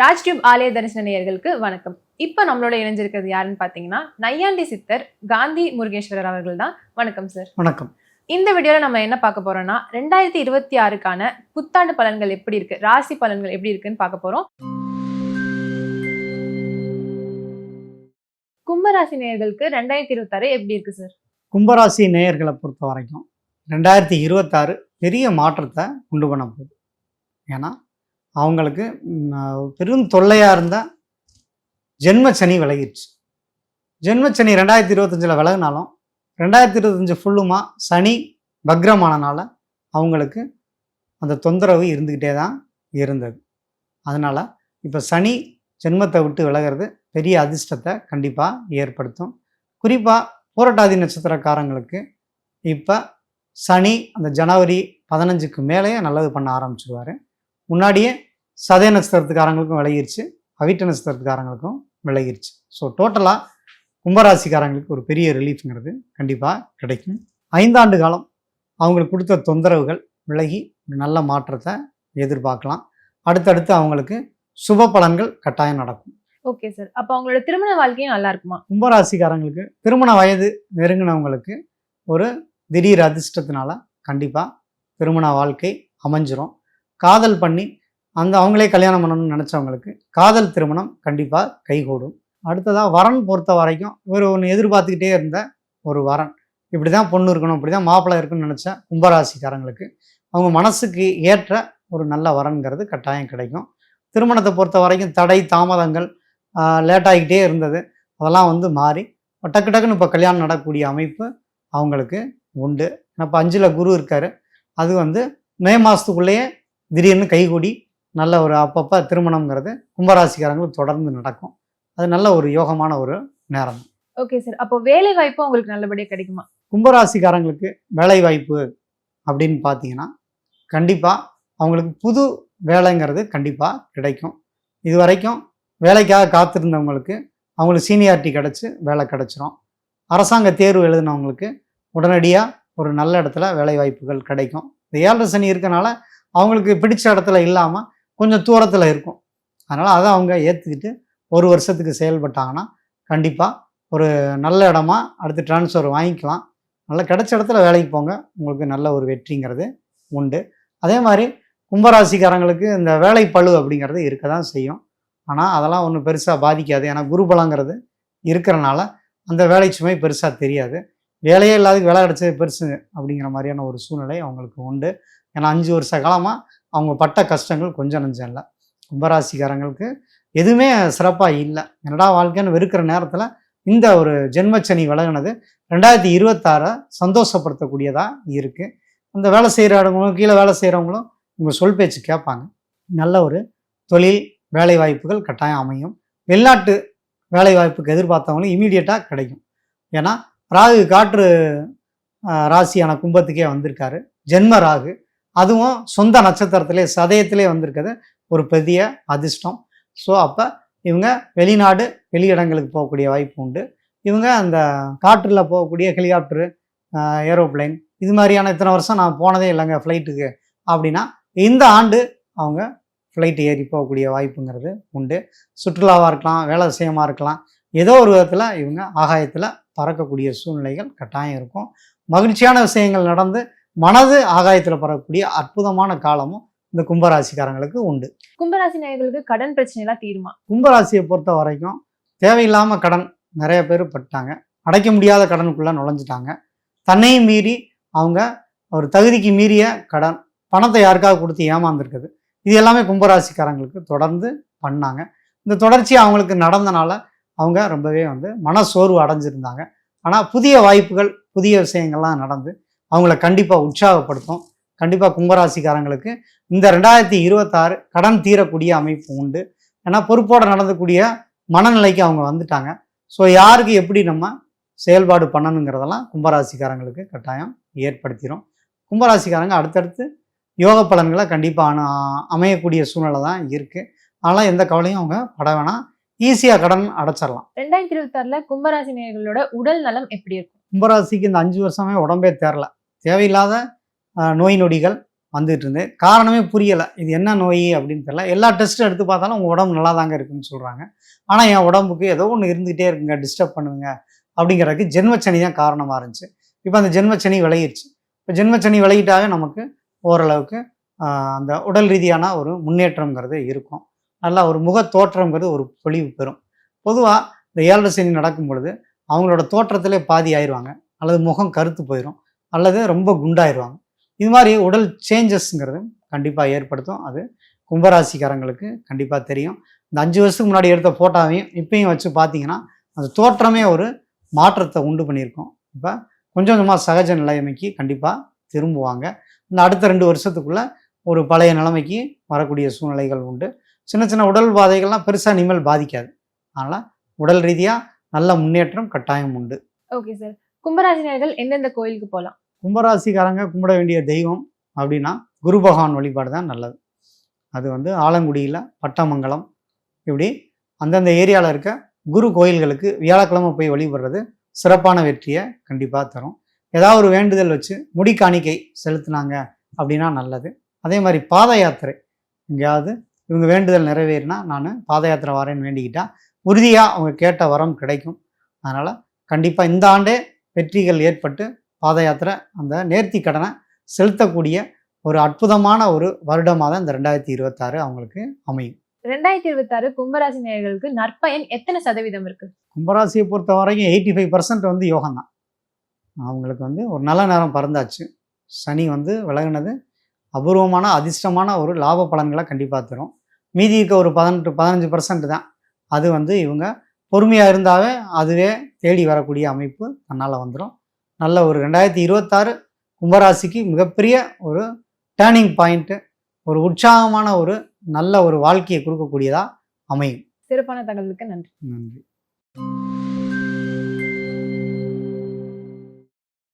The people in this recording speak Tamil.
ராஜ்டியூப் ஆலய தரிசன நேயர்களுக்கு வணக்கம். இப்ப நம்மளோட இணைஞ்சிருக்கிறது யாருன்னு பாத்தீங்கன்னா நையாண்டி சித்தர் காந்தி முருகேஸ்வரர் அவர்கள் தான். வணக்கம் சார் வணக்கம். இந்த வீடியோல நம்ம என்ன பார்க்க போறோம்னா ரெண்டாயிரத்தி இருபத்தி ஆறுக்கான புத்தாண்டு பலன்கள் எப்படி இருக்கு ராசி பலன்கள் எப்படி இருக்குன்னு பார்க்க போறோம். கும்பராசி நேயர்களுக்கு ரெண்டாயிரத்தி இருபத்தாறு எப்படி இருக்கு சார் கும்பராசி நேயர்களை பொறுத்த வரைக்கும் ரெண்டாயிரத்தி இருபத்தாறு பெரிய மாற்றத்தை உண்டு பண்ண போகுது. ஏன்னா அவங்களுக்கு பெரும் தொல்லையாக இருந்தால் ஜென்மச்சனி விலகிடுச்சு. ஜென்மச்சனி ரெண்டாயிரத்தி இருபத்தஞ்சில் விலகினாலும் ரெண்டாயிரத்தி இருபத்தஞ்சு ஃபுல்லுமா சனி பக்ரமானனால அவங்களுக்கு அந்த தொந்தரவு இருந்துக்கிட்டே தான் இருந்தது. அதனால் இப்போ சனி ஜென்மத்தை விட்டு விலகிறது பெரிய அதிர்ஷ்டத்தை கண்டிப்பாக ஏற்படுத்தும். குறிப்பாக பூரட்டாதி நட்சத்திரக்காரங்களுக்கு இப்போ சனி அந்த ஜனவரி பதினஞ்சுக்கு மேலேயே நல்லது பண்ண ஆரம்பிச்சிருவார். முன்னாடியே சதய நட்சத்திரத்துக்காரங்களுக்கும் விலகிருச்சு அவிட்ட நட்சத்திரத்துக்காரங்களுக்கும் விலகிருச்சு. ஸோ டோட்டலாக கும்பராசிக்காரங்களுக்கு ஒரு பெரிய ரிலீஃப்ங்கிறது கண்டிப்பாக கிடைக்கும். ஐந்தாண்டு காலம் அவங்களுக்கு கொடுத்த தொந்தரவுகள் விலகி நல்ல மாற்றத்தை எதிர்பார்க்கலாம். அடுத்தடுத்து அவங்களுக்கு சுப பலன்கள் கட்டாயம் நடக்கும். ஓகே சார் அப்ப அவங்களோட திருமண வாழ்க்கையும் நல்லா இருக்குமா? கும்பராசிக்காரங்களுக்கு திருமண வயது நெருங்கினவங்களுக்கு ஒரு திடீர் அதிர்ஷ்டத்தினால கண்டிப்பாக திருமண வாழ்க்கை அமைஞ்சிரும். காதல் பண்ணி அந்த அவங்களே கல்யாணம் பண்ணணும்னு நினச்சவங்களுக்கு காதல் திருமணம் கண்டிப்பாக கைகூடும். அடுத்ததாக வரன் பொறுத்த வரைக்கும் இவர் ஒன்று எதிர்பார்த்துக்கிட்டே இருந்த ஒரு வரன். இப்படி தான் பொண்ணு இருக்கணும் இப்படி தான் மாப்பிள்ளை இருக்குன்னு நினச்ச கும்பராசிக்காரங்களுக்கு அவங்க மனசுக்கு ஏற்ற ஒரு நல்ல வரன்கிறது கட்டாயம் கிடைக்கும். திருமணத்தை பொறுத்த வரைக்கும் தடை தாமதங்கள் லேட்டாகிக்கிட்டே இருந்தது. அதெல்லாம் வந்து மாறி டக்கு டக்குன்னு இப்போ கல்யாணம் நடக்கக்கூடிய அமைப்பு அவங்களுக்கு உண்டு. ஏன்னா இப்போ அஞ்சில் குரு இருக்காரு. அது வந்து மே மாதத்துக்குள்ளேயே திடீர்னு கைகூடி நல்ல ஒரு அப்பப்போ திருமணம்ங்கிறது கும்பராசிக்காரங்களுக்கு தொடர்ந்து நடக்கும். அது நல்ல ஒரு யோகமான ஒரு நேரம். ஓகே சார் அப்போ வேலை வாய்ப்பும் உங்களுக்கு நல்லபடியா கிடைக்குமா? கும்பராசிக்காரங்களுக்கு வேலை வாய்ப்பு அப்படின்னு பார்த்தீங்கன்னா கண்டிப்பாக அவங்களுக்கு புது வேலைங்கிறது கண்டிப்பாக கிடைக்கும். இது வரைக்கும் வேலைக்காக காத்திருந்தவங்களுக்கு அவங்களுக்கு சீனியாரிட்டி கிடச்சி வேலை கிடச்சிரும். அரசாங்க தேர்வு எழுதினவங்களுக்கு உடனடியாக ஒரு நல்ல இடத்துல வேலை வாய்ப்புகள் கிடைக்கும். இந்த ஏழரை சனி இருக்கனால அவங்களுக்கு பிடிச்ச இடத்துல இல்லாமல் கொஞ்சம் தூரத்தில் இருக்கும். அதனால் அதை அவங்க ஏற்றுக்கிட்டு ஒரு வருஷத்துக்கு செயல்பட்டாங்கன்னா கண்டிப்பாக ஒரு நல்ல இடமா அடுத்து ட்ரான்ஸ்ஃபர் வாங்கிக்கலாம். நல்ல கிடைச்ச இடத்துல வேலைக்கு போங்க. உங்களுக்கு நல்ல ஒரு வெற்றிங்கிறது உண்டு. அதே மாதிரி கும்பராசிக்காரங்களுக்கு இந்த வேலை பளு அப்படிங்கிறது இருக்க தான் செய்யும். ஆனால் அதெல்லாம் ஒன்றும் பெருசாக பாதிக்காது. ஏன்னா குருபலங்கிறது இருக்கிறனால அந்த வேலை சுமை பெருசாக தெரியாது. வேலையே இல்லாததுக்கு வேலை கிடைச்சது பெருசு அப்படிங்கிற மாதிரியான ஒரு சூழ்நிலை அவங்களுக்கு உண்டு. ஏன்னா அஞ்சு வருஷ காலமாக அவங்க பட்ட கஷ்டங்கள் கொஞ்சம் நஞ்சம் இல்லை. கும்பராசிக்காரங்களுக்கு எதுவுமே சிறப்பாக இல்லை. என்னடா வாழ்க்கைன்னு வெறுக்கிற நேரத்தில் இந்த ஒரு ஜென்மச்சனி விலகினது ரெண்டாயிரத்தி இருபத்தாறை சந்தோஷப்படுத்தக்கூடியதாக இருக்குது அந்த வேலை செய்கிறவங்களும் கீழே வேலை செய்கிறவங்களும் உங்கள் சொல் பேச்சு கேட்பாங்க. நல்ல ஒரு தொழில் வேலை வாய்ப்புகள் கட்டாயம் அமையும். வெளிநாட்டு வேலை வாய்ப்புக்கு எதிர்பார்த்தவங்களும் இமீடியட்டாக கிடைக்கும். ஏன்னா ராகு காற்று ராசியான கும்பத்துக்கே வந்திருக்காரு. ஜென்ம ராகு. அதுவும் சொந்த நட்சத்திரத்திலே சதயத்திலே வந்திருக்கிறது. ஒரு பெரிய அதிர்ஷ்டம். ஸோ அப்போ இவங்க வெளிநாடு வெளியிடங்களுக்கு போகக்கூடிய வாய்ப்பு உண்டு. இவங்க அந்த காற்றில் போகக்கூடிய ஹெலிகாப்டரு ஏரோப்ளைன் இது மாதிரியான இத்தனை வருஷம் நான் போனதே இல்லைங்க ஃப்ளைட்டுக்கு. அப்படின்னா இந்த ஆண்டு அவங்க ஃப்ளைட் ஏறி போகக்கூடிய வாய்ப்புங்கிறது உண்டு. சுற்றுலாவாக இருக்கலாம் வேலை விஷயமாக இருக்கலாம் ஏதோ ஒரு விதத்தில் இவங்க ஆகாயத்தில் பறக்கக்கூடிய சூழ்நிலைகள் கட்டாயம் இருக்கும். மகிழ்ச்சியான விஷயங்கள் நடந்து மனது ஆகாயத்தில் பறக்கக்கூடிய அற்புதமான காலமும் இந்த கும்பராசிக்காரங்களுக்கு உண்டு. கும்பராசி நேயர்களுக்கு கடன் பிரச்சனை எல்லாம் தீருமா? கும்பராசியை பொறுத்த வரைக்கும் தேவையில்லாமல் கடன் நிறைய பேர் பட்டாங்க. அடைக்க முடியாத கடனுக்குள்ளே நுழைஞ்சிட்டாங்க. தன்னையும் மீறி அவங்க ஒரு தகுதிக்கு மீறிய கடன் பணத்தை யாருக்காவது கொடுத்து ஏமாந்துருக்குது. இது எல்லாமே கும்பராசிக்காரங்களுக்கு தொடர்ந்து பண்ணாங்க. இந்த தொடர்ச்சி அவங்களுக்கு நடந்தனால அவங்க ரொம்பவே வந்து மனசோர்வு அடைஞ்சிருந்தாங்க. ஆனால் புதிய வாய்ப்புகள் புதிய விஷயங்கள்லாம் நடந்து அவங்கள கண்டிப்பாக உற்சாகப்படுத்தும். கண்டிப்பாக கும்பராசிக்காரங்களுக்கு இந்த ரெண்டாயிரத்தி இருபத்தாறு கடன் தீரக்கூடிய அமைப்பு உண்டு. ஏன்னா பொறுப்போட நடந்தக்கூடிய மனநிலைக்கு அவங்க வந்துட்டாங்க. ஸோ யாருக்கு எப்படி நம்ம செயல்பாடு பண்ணணுங்கிறதெல்லாம் கும்பராசிக்காரங்களுக்கு கட்டாயம் ஏற்படுத்திடும் கும்பராசிக்காரங்க அடுத்தடுத்து யோக பலன்களை கண்டிப்பாக அமையக்கூடிய சூழ்நிலை தான் இருக்குது அதனால் எந்த கவலையும் அவங்க பட வேணாம். ஈஸியாக கடன் அடைச்சிடலாம் ரெண்டாயிரத்தி இருபத்தி ஆறுல கும்பராசி நேயர்களோட உடல் நலம் எப்படி இருக்கும்? கும்பராசிக்கு இந்த அஞ்சு வருஷமே உடம்பே தேரல தேவையில்லாத நோய் நொடிகள் வந்துட்டு இருந்து காரணமே புரியலை. இது என்ன நோய் அப்படின்னு தெரியல. எல்லா டெஸ்ட்டும் எடுத்து பார்த்தாலும் உங்கள் உடம்பு நல்லா தாங்க இருக்குன்னு சொல்கிறாங்க ஆனால் என் உடம்புக்கு ஏதோ ஒன்று இருந்துகிட்டே இருக்குங்க. டிஸ்டர்ப் பண்ணுங்க அப்படிங்கிறதுக்கு ஜென்மச்சனி தான் காரணமாக இருந்துச்சு. இப்போ அந்த ஜென்மச்சனி விளையிடுச்சு. இப்போ ஜென்மச்சனி விளையிட்டாவே நமக்கு ஓரளவுக்கு அந்த உடல் ரீதியான ஒரு முன்னேற்றங்கிறது இருக்கும். நல்லா ஒரு முக தோற்றங்கிறது ஒரு பொழிவு பெறும். பொதுவாக இந்த ஏழரை சனி நடக்கும் பொழுது அவங்களோட தோற்றத்திலே பாதி ஆயிடுவாங்க அல்லது முகம் கருத்து போயிடும் அல்லது ரொம்ப குண்டாயிருவாங்க. இது மாதிரி உடல் சேஞ்சஸ்ங்கிறது கண்டிப்பாக ஏற்படுத்தும். அது கும்பராசிக்காரங்களுக்கு கண்டிப்பாக தெரியும். இந்த அஞ்சு வருஷத்துக்கு முன்னாடி எடுத்த ஃபோட்டோவையும் இப்பயும் வச்சு பார்த்தீங்கன்னா அந்த தோற்றமே ஒரு மாற்றத்தை உண்டு பண்ணியிருக்கோம். இப்போ கொஞ்சம் கொஞ்சமாக சகஜ நிலைமைக்கு கண்டிப்பாக திரும்புவாங்க. இந்த அடுத்த ரெண்டு வருஷத்துக்குள்ளே ஒரு பழைய நிலைமைக்கு வரக்கூடிய சூழ்நிலைகள் உண்டு. சின்ன சின்ன உடல் பாதைகள்லாம் பெருசாக இனிமேல் பாதிக்காது. அதனால் உடல் ரீதியாக நல்ல முன்னேற்றம் கட்டாயம் உண்டு. ஓகே சார் கும்பராசினியர்கள் எந்தெந்த கோயிலுக்கு போகலாம் கும்பராசிக்காரங்க கும்பிட வேண்டிய தெய்வம் அப்படின்னா குரு பகவான் வழிபாடு தான் நல்லது. அது வந்து ஆலங்குடியில் பட்டமங்கலம் இப்படி அந்தந்த ஏரியாவில் இருக்க குரு கோயில்களுக்கு வியாழக்கிழமை போய் வழிபடுறது சிறப்பான வெற்றியை கண்டிப்பாக தரும். ஏதாவது ஒரு வேண்டுதல் வச்சு முடி காணிக்கை செலுத்தினாங்க அப்படின்னா நல்லது. அதே மாதிரி பாத யாத்திரை. எங்கேயாவது இவங்க வேண்டுதல் நிறைவேறினா நான் பாத யாத்திரை வரேன்னு வேண்டிக்கிட்டா உறுதியாக அவங்க கேட்ட வரம் கிடைக்கும். அதனால் கண்டிப்பாக இந்த ஆண்டே வெற்றிகள் ஏற்பட்டு பாத யாத்திரை அந்த நேர்த்தி கடனை செலுத்தக்கூடிய ஒரு அற்புதமான ஒரு வருடமாக தான் இந்த ரெண்டாயிரத்தி இருபத்தாறு அவங்களுக்கு அமையும். ரெண்டாயிரத்தி இருபத்தாறு கும்பராசி நேயர்களுக்கு நற்பயன் எத்தனை சதவீதம் இருக்கு? கும்பராசியை பொறுத்த வரைக்கும் எயிட்டி ஃபைவ் பர்சன்ட் வந்து யோகம் தான். அவங்களுக்கு வந்து ஒரு நல்ல நேரம் பறந்தாச்சு. சனி வந்து விலகுனது. அபூர்வமான அதிர்ஷ்டமான ஒரு லாப பலன்களை கண்டிப்பாக தரும். மீதி இருக்க ஒரு பதினெட்டு பதினஞ்சு பர்சன்ட் தான். அது வந்து இவங்க பொறுமையாக இருந்தாவே அதுவே தேடி வரக்கூடிய அமைப்பு தன்னால் வந்துடும் நல்ல ஒரு ரெண்டாயிரத்தி இருபத்தாறு கும்பராசிக்கு மிகப்பெரிய ஒரு டேர்னிங் பாயிண்ட்டு ஒரு உற்சாகமான ஒரு நல்ல ஒரு வாழ்க்கையை கொடுக்கக்கூடியதாக அமையும். சிறப்பான தகவலுக்கு நன்றி. நன்றி.